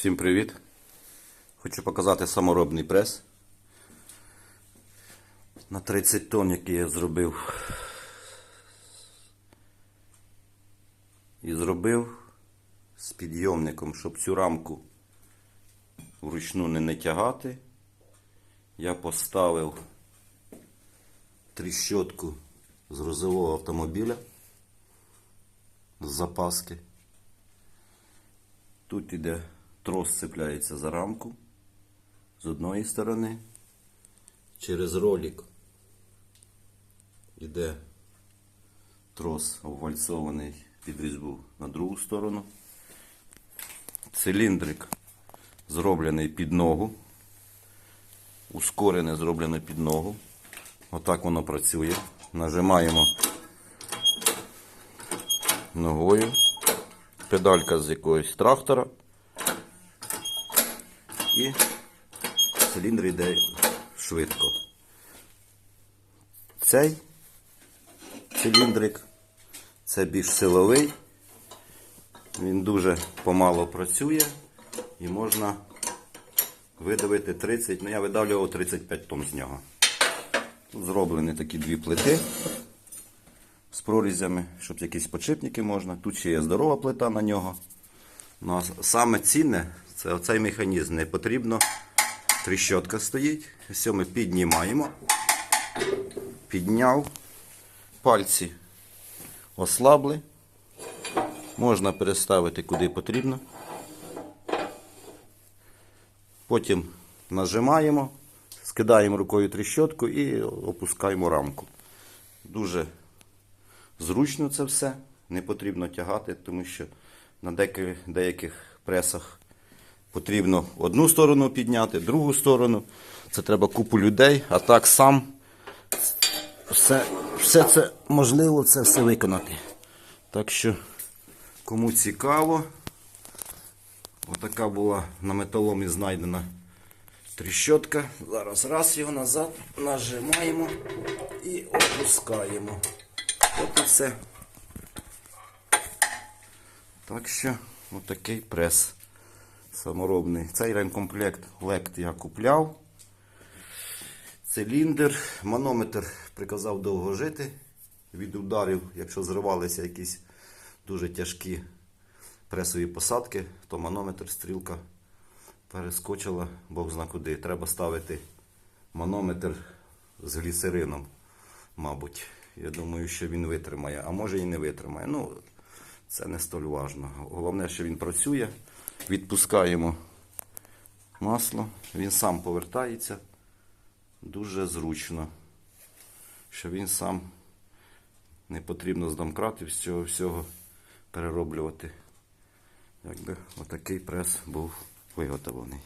Всім привіт! Хочу показати саморобний прес на 30 тонн, який я зробив. І зробив з підйомником, щоб цю рамку вручну не натягати. Я поставив тріщотку з грузового автомобіля з запаски. Тут іде трос цепляється за рамку з одної сторони. Через ролик іде трос обвальцований під різьбу на другу сторону. Циліндрик зроблений під ногу. Ускорене зроблено під ногу. Отак воно працює. Нажимаємо ногою. Педалька з якогось трактора. І циліндр йде швидко. Цей циліндрик це більш силовий. Він дуже помало працює і можна видавити 30, ну я видавлював 35 тонн з нього. Тут зроблені такі дві плити з прорізями, щоб якісь подшипники можна. Тут ще є здорова плита на нього. Ну, а саме цінне це оцей механізм. Не потрібно. Тріщотка стоїть. Все ми піднімаємо. Підняв. Пальці ослабли. Можна переставити куди потрібно. Потім нажимаємо, скидаємо рукою тріщотку і опускаємо рамку. Дуже зручно це все. Не потрібно тягати, тому що на деяких, пресах потрібно одну сторону підняти, другу сторону. Це треба купу людей, а так сам все, все це можливо це все виконати. Так що, кому цікаво, отака була на металомі знайдена тріщотка. Зараз раз його назад нажимаємо і опускаємо. От і все. Так що, отакий прес саморобний. Цей ремкомплект лект я купляв. Циліндр, манометр приказав довго жити. Від ударів, якщо зривалися якісь дуже тяжкі пресові посадки, то манометр стрілка перескочила, Бог зна куди. Треба ставити манометр з гліцерином, мабуть. Я думаю, що він витримає, а може і не витримає. Ну, це не столь важно. Головне, що він працює. Відпускаємо масло, він сам повертається. Дуже зручно, що він сам не потрібно з домкратів з цього всього перероблювати. Якби отакий прес був виготовлений.